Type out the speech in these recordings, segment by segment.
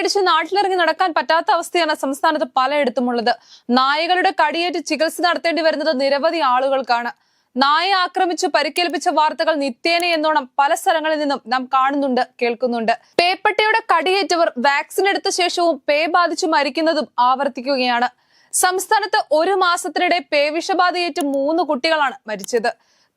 പേടിച്ച് നാട്ടിലിറങ്ങി നടക്കാൻ പറ്റാത്ത അവസ്ഥയാണ് സംസ്ഥാനത്ത് പലയിടത്തുമുള്ളത് നായകളുടെ കടിയേറ്റ് ചികിത്സ നടത്തേണ്ടി വരുന്നത് നിരവധി ആളുകൾക്കാണ്. നായ ആക്രമിച്ച് പരിക്കേൽപ്പിച്ച വാർത്തകൾ നിത്യേന എന്നോണം പല സ്ഥലങ്ങളിൽ നിന്നും നാം കാണുന്നുണ്ട് കേൾക്കുന്നുണ്ട്. പേപ്പട്ടിയുടെ കടിയേറ്റവർ വാക്സിൻ എടുത്ത ശേഷവും പേ ബാധിച്ചു മരിക്കുന്നതും ആവർത്തിക്കുകയാണ്. സംസ്ഥാനത്ത് ഒരു മാസത്തിനിടെ പേ വിഷബാധയേറ്റ് മൂന്ന് കുട്ടികളാണ് മരിച്ചത്.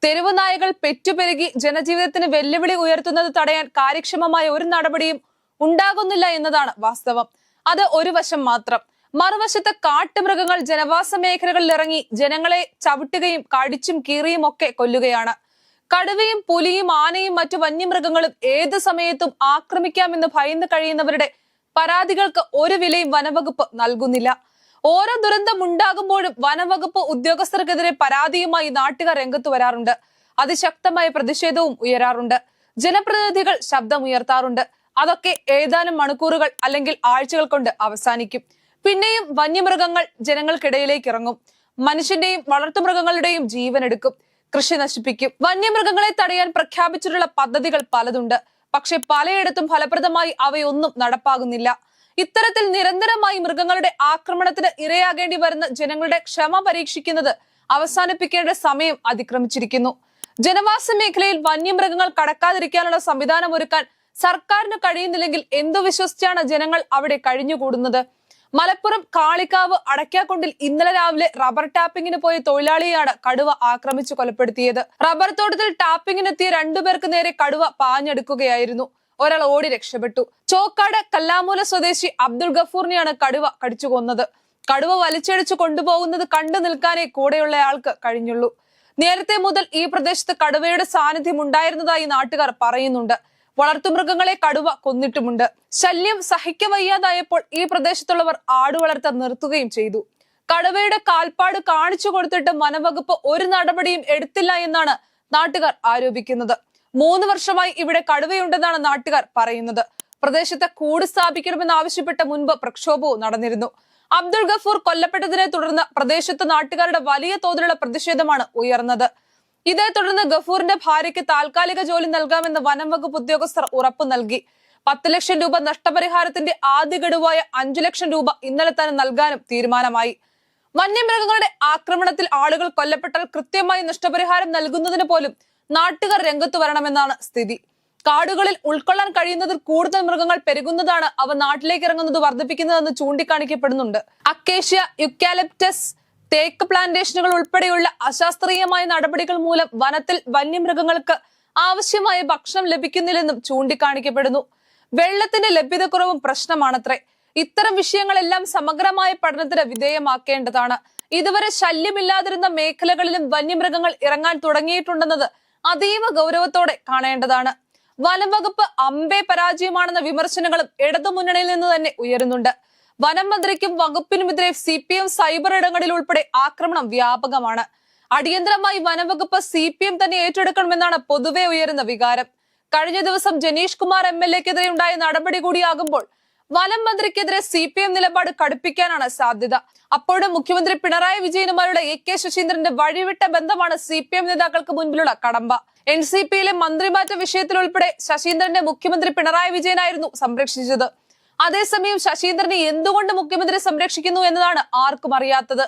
തെരുവ് നായകൾ പെറ്റുപെരുകി ജനജീവിതത്തിന് വെല്ലുവിളി ഉയർത്തുന്നത് തടയാൻ കാര്യക്ഷമമായ ഒരു നടപടിയും ഉണ്ടാകുന്നില്ല എന്നതാണ് വാസ്തവം. അത് ഒരു വശം മാത്രം. മറുവശത്ത് കാട്ടുമൃഗങ്ങൾ ജനവാസ മേഖലകളിൽ ഇറങ്ങി ജനങ്ങളെ ചവിട്ടുകയും കടിച്ചും കീറിയും ഒക്കെ കൊല്ലുകയാണ്. കടുവയും പുലിയും ആനയും മറ്റു വന്യമൃഗങ്ങളും ഏത് സമയത്തും ആക്രമിക്കാമെന്ന് ഭയന്ന് കഴിയുന്നവരുടെ പരാതികൾക്ക് ഒരു വിലയും വനവകുപ്പ് നൽകുന്നില്ല. ഓരോ ദുരന്തം ഉണ്ടാകുമ്പോഴും വനവകുപ്പ് ഉദ്യോഗസ്ഥർക്കെതിരെ പരാതിയുമായി നാട്ടുകാർ രംഗത്ത് വരാറുണ്ട്. അതിശക്തമായ പ്രതിഷേധവും ഉയരാറുണ്ട്. ജനപ്രതിനിധികൾ ശബ്ദമുയർത്താറുണ്ട്. അതൊക്കെ ഏതാനും മണിക്കൂറുകൾ അല്ലെങ്കിൽ ആഴ്ചകൾ കൊണ്ട് അവസാനിക്കും. പിന്നെയും വന്യമൃഗങ്ങൾ ജനങ്ങൾക്കിടയിലേക്ക് ഇറങ്ങും. മനുഷ്യന്റെയും വളർത്തുമൃഗങ്ങളുടെയും ജീവൻ എടുക്കും. കൃഷി നശിപ്പിക്കും. വന്യമൃഗങ്ങളെ തടയാൻ പ്രഖ്യാപിച്ചിട്ടുള്ള പദ്ധതികൾ പലതുണ്ട്. പക്ഷെ പലയിടത്തും ഫലപ്രദമായി അവയൊന്നും നടപ്പാകുന്നില്ല. ഇത്തരത്തിൽ നിരന്തരമായി മൃഗങ്ങളുടെ ആക്രമണത്തിന് ഇരയാകേണ്ടി വരുന്ന ജനങ്ങളുടെ ക്ഷമ പരീക്ഷിക്കുന്നത് അവസാനിപ്പിക്കേണ്ട സമയം അതിക്രമിച്ചിരിക്കുന്നു. ജനവാസ മേഖലയിൽ വന്യമൃഗങ്ങൾ കടക്കാതിരിക്കാനുള്ള സംവിധാനം ഒരുക്കാൻ സർക്കാരിന് കഴിയുന്നില്ലെങ്കിൽ എന്തു വിശ്വസിച്ചാണ് ജനങ്ങൾ അവിടെ കഴിഞ്ഞുകൂടുന്നത്? മലപ്പുറം കാളിക്കാവ് അടയ്ക്കാക്കൊണ്ടിൽ ഇന്നലെ രാവിലെ റബ്ബർ ടാപ്പിങ്ങിന് പോയ തൊഴിലാളിയാണ് കടുവ ആക്രമിച്ചു കൊലപ്പെടുത്തിയത്. റബ്ബർ തോട്ടത്തിൽ ടാപ്പിങ്ങിനെത്തിയ രണ്ടുപേർക്ക് നേരെ കടുവ പാഞ്ഞെടുക്കുകയായിരുന്നു. ഒരാൾ ഓടി രക്ഷപ്പെട്ടു. ചോക്കാട് കല്ലാമൂല സ്വദേശി അബ്ദുൾ ഗഫൂറിനെയാണ് കടുവ കടിച്ചു കൊന്നത്. കടുവ വലിച്ചടിച്ചു കൊണ്ടുപോകുന്നത് കണ്ടു നിൽക്കാനേ കൂടെയുള്ള ആൾക്ക് കഴിഞ്ഞുള്ളൂ. നേരത്തെ മുതൽ ഈ പ്രദേശത്ത് കടുവയുടെ സാന്നിധ്യം ഉണ്ടായിരുന്നതായി നാട്ടുകാർ പറയുന്നുണ്ട്. വളർത്തുമൃഗങ്ങളെ കടുവ കൊന്നിട്ടുമുണ്ട്. ശല്യം സഹിക്കവയ്യാതായപ്പോൾ ഈ പ്രദേശത്തുള്ളവർ ആട് വളർത്ത നിർത്തുകയും ചെയ്തു. കടുവയുടെ കാൽപ്പാട് കാണിച്ചു കൊടുത്തിട്ട് വനവകുപ്പ് ഒരു നടപടിയും എടുത്തില്ല എന്നാണ് നാട്ടുകാർ ആരോപിക്കുന്നത്. മൂന്ന് വർഷമായി ഇവിടെ കടുവയുണ്ടെന്നാണ് നാട്ടുകാർ പറയുന്നത്. പ്രദേശത്ത് കൂട് സ്ഥാപിക്കണമെന്ന് ആവശ്യപ്പെട്ട മുൻപ് പ്രക്ഷോഭവും നടന്നിരുന്നു. അബ്ദുൾ ഗഫൂർ കൊല്ലപ്പെട്ടതിനെ തുടർന്ന് പ്രദേശത്ത് നാട്ടുകാരുടെ വലിയ തോതിലുള്ള പ്രതിഷേധമാണ് ഉയർന്നത്. ഇതേ തുടർന്ന് ഗഫൂറിന്റെ ഭാര്യയ്ക്ക് താൽക്കാലിക ജോലി നൽകാമെന്ന് വനം വകുപ്പ് ഉദ്യോഗസ്ഥർ ഉറപ്പ് നൽകി. പത്ത് ലക്ഷം രൂപ നഷ്ടപരിഹാരത്തിന്റെ ആദ്യ ഗഡുവായ അഞ്ചു ലക്ഷം രൂപ ഇന്നലെ തന്നെ നൽകാനും തീരുമാനമായി. വന്യമൃഗങ്ങളുടെ ആക്രമണത്തിൽ ആളുകൾ കൊല്ലപ്പെട്ടാൽ കൃത്യമായി നഷ്ടപരിഹാരം നൽകുന്നതിന് പോലും നാട്ടുകാർ രംഗത്തു വരണമെന്നാണ് സ്ഥിതി. കാടുകളിൽ ഉൾക്കൊള്ളാൻ കഴിയുന്നതിൽ കൂടുതൽ മൃഗങ്ങൾ പെരുകുന്നതാണ് അവ നാട്ടിലേക്ക് ഇറങ്ങുന്നത് വർദ്ധിപ്പിക്കുന്നതെന്ന് ചൂണ്ടിക്കാണിക്കപ്പെടുന്നുണ്ട്. അക്കേഷ്യ യുക്കാലിപ്റ്റസ് തേക്ക് പ്ലാന്റേഷനുകൾ ഉൾപ്പെടെയുള്ള അശാസ്ത്രീയമായ നടപടികൾ മൂലം വനത്തിൽ വന്യമൃഗങ്ങൾക്ക് ആവശ്യമായ ഭക്ഷണം ലഭിക്കുന്നില്ലെന്നും ചൂണ്ടിക്കാണിക്കപ്പെടുന്നു. വെള്ളത്തിന്റെ ലഭ്യതക്കുറവും പ്രശ്നമാണത്രേ. ഇത്തരം വിഷയങ്ങളെല്ലാം സമഗ്രമായ പഠനത്തിന് വിധേയമാക്കേണ്ടതാണ്. ഇതുവരെ ശല്യമില്ലാതിരുന്ന മേഖലകളിലും വന്യമൃഗങ്ങൾ ഇറങ്ങാൻ തുടങ്ങിയിട്ടുണ്ടെന്നത് അതീവ ഗൗരവത്തോടെ കാണേണ്ടതാണ്. വനം വകുപ്പ് അമ്പേ പരാജയമാണെന്ന വിമർശനങ്ങളും ഇടതുമുന്നണിയിൽ നിന്ന് തന്നെ ഉയരുന്നുണ്ട്. വനം മന്ത്രിക്കും വകുപ്പിനുമെതിരെ സി പി എം സൈബർ ഇടങ്ങളിൽ ഉൾപ്പെടെ ആക്രമണം വ്യാപകമാണ്. അടിയന്തരമായി വനംവകുപ്പ് സി പി എം തന്നെ ഏറ്റെടുക്കണമെന്നാണ് പൊതുവെ ഉയരുന്ന വികാരം. കഴിഞ്ഞ ദിവസം ജനീഷ് കുമാർ എം എൽ എക്കെതിരെ ഉണ്ടായ നടപടി കൂടിയാകുമ്പോൾ വനം മന്ത്രിക്കെതിരെ സി പി എം നിലപാട് കടുപ്പിക്കാനാണ് സാധ്യത. അപ്പോഴും മുഖ്യമന്ത്രി പിണറായി വിജയനുമായുള്ള എ കെ ശശീന്ദ്രന്റെ വഴിവിട്ട ബന്ധമാണ് സി പി എം നേതാക്കൾക്ക് മുൻപിലുള്ള കടമ്പ. എൻ സി പിയിലെ മന്ത്രിമാറ്റ വിഷയത്തിൽ ഉൾപ്പെടെ ശശീന്ദ്രന്റെ മുഖ്യമന്ത്രി പിണറായി വിജയനായിരുന്നു സംരക്ഷിച്ചത്. അതേസമയം ശശീന്ദ്രനെ എന്തുകൊണ്ട് മുഖ്യമന്ത്രി സംരക്ഷിക്കുന്നു എന്നതാണ് ആർക്കും അറിയാത്തത്.